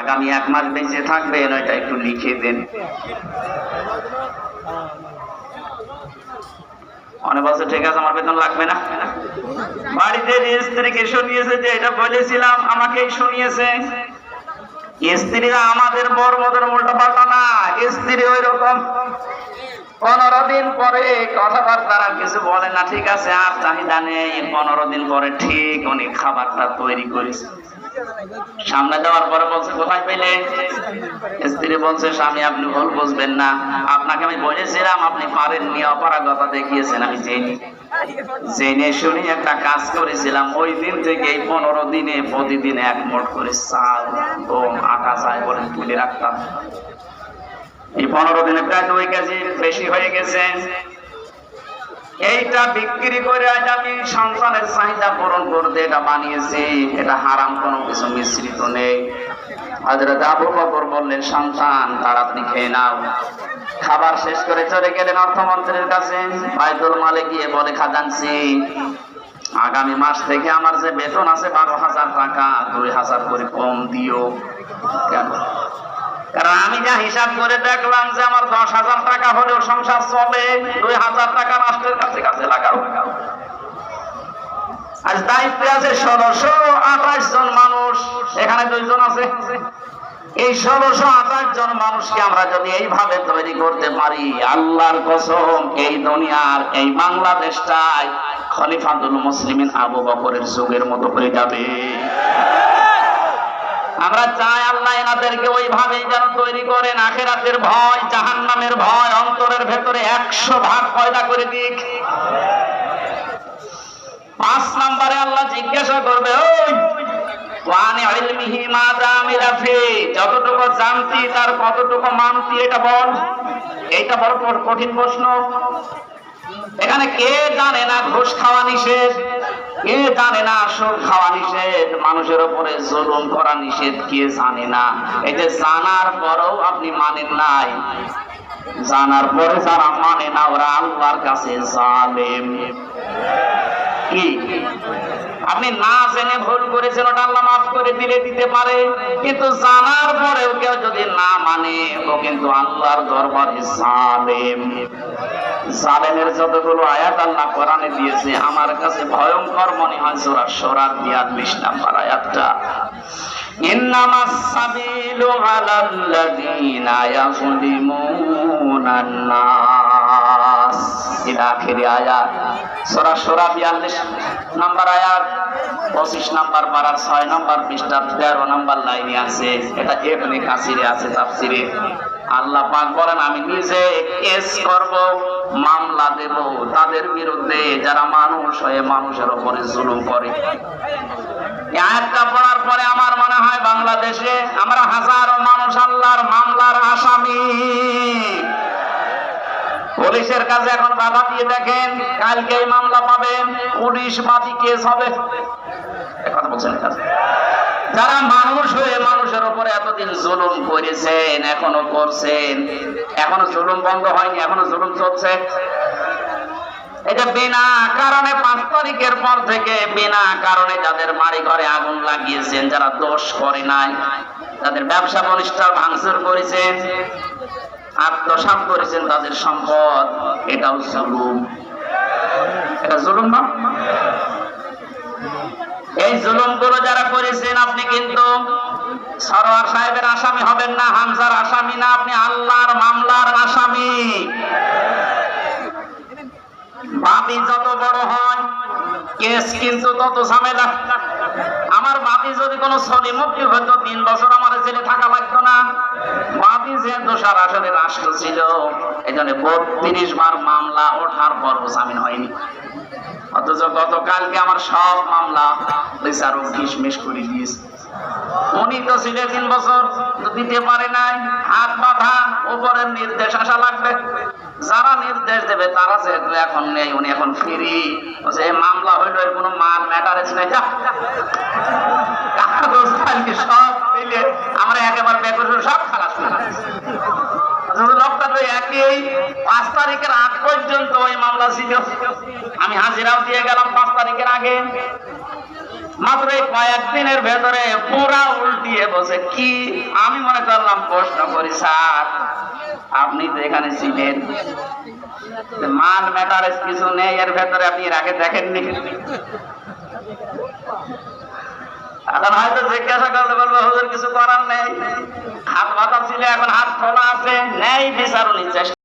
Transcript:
আগামী এক মাস বেঁচে থাকবেন ওইটা একটু লিখে দেন। অনেক ঠিক আছে, আমার বেতন লাগবে না? বাড়িতে স্ত্রীকে শুনিয়েছে যে, এটা বলেছিলাম আমাকেই শুনিয়েছে। স্ত্রীরা আমাদের উল্টো পাল্টা না, স্ত্রী ওই রকম পনেরো দিন পরে কথাবার্তা আর কিছু বলে না, ঠিক আছে, আর চাহিদা নেই। পনেরো দিন পরে ঠিক উনি খাবারটা তৈরি করেছে। সামনে যাওয়ার পরে বলছে, কোথায় পেলে? স্ত্রী বলছে, স্বামী, আপনি ভুল বুঝবেন না। আপনাকে আমি বলেছিলাম, আপনি পারেননি, অপারগতা দেখিয়েছেন, আমি জেনি, জেনে শুনে একটা কাজ করেছিলাম। ওই দিন থেকে এই পনেরো দিনে প্রতিদিন এক মোট করে চাল ও আটা চাই বলে তুলে রাখতাম। এই পনেরো দিনে প্রায় দুই কেজি বেশি হয়ে গেছে। এইটা বিক্রি করে আজ আমি সন্তানের চাহিদা পূরণ করতে এটা বানিয়েছি। এটা হারাম কোনো কিছু মিশ্রিত নেই। হযরত আবু বকর বললেন, সন্তান, তাড়াতাড়ি খেয়ে নাও। খাবার শেষ করে চলে গেলেন অর্থমন্ত্রীর কাছে। বাইতুল মালে গিয়ে বলে খাজানছি আগামী মাস থেকে আমার যে বেতন আছে বারো হাজার টাকা, দুই হাজার করে কম দিও। কেন? কারণ আমি যা হিসাব করে দেখলাম যে আমার দশ হাজার টাকা হলেও সংসার চলে, দুই হাজার টাকা রাষ্ট্রের কাছে কাছে লাগাও। আজ দায়িত্বে আছে ষোলোশো আঠাশ জন মানুষ। এখানে দুইজন আছে। এই ষোলোশো আঠাশ জন মানুষকে আমরা যদি এইভাবে তৈরি করতে পারি, আল্লাহর কসম, এই দুনিয়ার, এই বাংলাদেশটাই খলিফাতুল মুসলিমিন আবু বকরের যুগের মতো হয়ে যাবে। আমরা চাই আল্লাহ এনাদেরকে ওইভাবেই যেন তৈরি করেন। আখেরাতের ভয়, জাহান্নামের ভয়, অন্তরের ভেতরে একশো ভাগ পয়দা করে দিক। পাঁচ নম্বরে আল্লাহ জিজ্ঞাসা করবে, ওই যতটুকু তার কতটুকু এটা বল। কঠিন প্রশ্ন। এখানে কে জানে না ঘুষ খাওয়া নিষেধ? কে জানে না সুদ খাওয়া নিষেধ? মানুষের উপরে জুলুম করা নিষেধ, কে জানে না? এই যে জানার পরেও আপনি মানেন নাই। জানার পরে যারা মানে না, ওরা আল্লাহর কাছে জালেম। কি? আপনি না জেনে ভুল করেছেন, ওটা আল্লাহ মাফ করে দিলে দিতে পারে। কিন্তু জানার পরেও কেউ যদি না মানে ও কিন্তু আল্লাহর দরবারে জালেম। জালেমের যতগুলো আয়াত আল্লাহ কোরআনে দিয়েছে, আমার কাছে ভয়ঙ্কর মনে হয় সূরা সূরা 42 নাম্বার আয়াতটা। ইন্নামাস সাবিলু আলাল্লাযীনা ইয়াযলিমুনান নাস। ইলা আখিরি আয়াত। সূরা সূরা 42 নাম্বার আয়াত 25 নাম্বার পারার 6 নাম্বার পৃষ্ঠা 13 নাম্বার লাইনে আছে। আল্লাহ আমি নিজে কেস করব, মামলা দেব তাদের বিরুদ্ধে যারা মানুষ হয়ে মানুষের উপরে জুলুম করে। আয়াতটা পড়ার পরে আমার মনে হয় বাংলাদেশে আমরা হাজারো মানুষ আল্লাহর মামলার আসামি। পুলিশের কাছে এখন বাধা দিয়ে দেখেন, কালকে মামলা পাবেন, পুলিশ বাদী কেস হবে। যারা মানুষ হয়ে মানুষের উপরে এতদিন জুলুম করেছেন, এখনও করছেন, এখনও জুলুম বন্ধ হয়নি, এখনও জুলুম চলছে। এটা বিনা কারণে পাঁচ তারিখের পর থেকে বিনা কারণে যাদের বাড়ি ঘরে আগুন লাগিয়েছেন, যারা দোষ করে নাই তাদের ব্যবসা প্রতিষ্ঠান ভাঙচুর করেছেন আত্মসাৎ করেছেন তাদের সম্পদ। এটাও জুলুম। এটা জুলুম না? এই জুলুমগুলো যারা করেছেন, আপনি কিন্তু সরোয়ার সাহেবের আসামি হবেন না, হামজার আসামি না, আপনি আল্লাহর মামলার আসামি। বাপি যত বড় হয়, কেস কিন্তু তত ঝামেলা। আমার বাপি যদি কোনো ছবি মুক্তি হতো, তিন বছর আমার ছেলে থাকা লাগতো না। দোষার আসলে রাষ্ট্র ছিল এই জন্য বত্রিশ বার মামলা ওঠার পর জামিন হয়নি। অথচ গতকালকে আমার সব মামলা কিশমিশ করে উনি তো ছিলেন তিন বছর দিতে পারে নাই। হাত বাঁধা, উপরের নির্দেশ আসা লাগবে। যারা নির্দেশ দেবে, তারা যেহেতু এখন নেই, উনি এখন ফিরি। বলছে মামলা হইল কোনো মান ম্যাটারেজ নেই। যা সব পেলে আমরা একেবারে বেকর সব খালাস করে দিয়েছি। অথচ লোকটা তো একই পাঁচ তারিখের আগ পর্যন্ত ওই মামলা ছিল। আমি হাজিরাও দিয়ে গেলাম পাঁচ তারিখের আগে। মাত্র এই কয়েকদিনের ভেতরে পুরা উল্টিয়ে বসে, কি? আমি মনে করলাম প্রশ্ন করি, স্যার, আপনি তো এখানে ছিলেন। মাল ম্যাটারেস কিছু নেই, এর ভেতরে আপনি এর আগে দেখেননি। এখন হয়তো জিজ্ঞাসা করতে বলব, হুজুর, কিছু করার নেই। হাত বাঁধা ছিল, এখন হাত খোলা আছে। নেই বিচারুনি চেষ্টা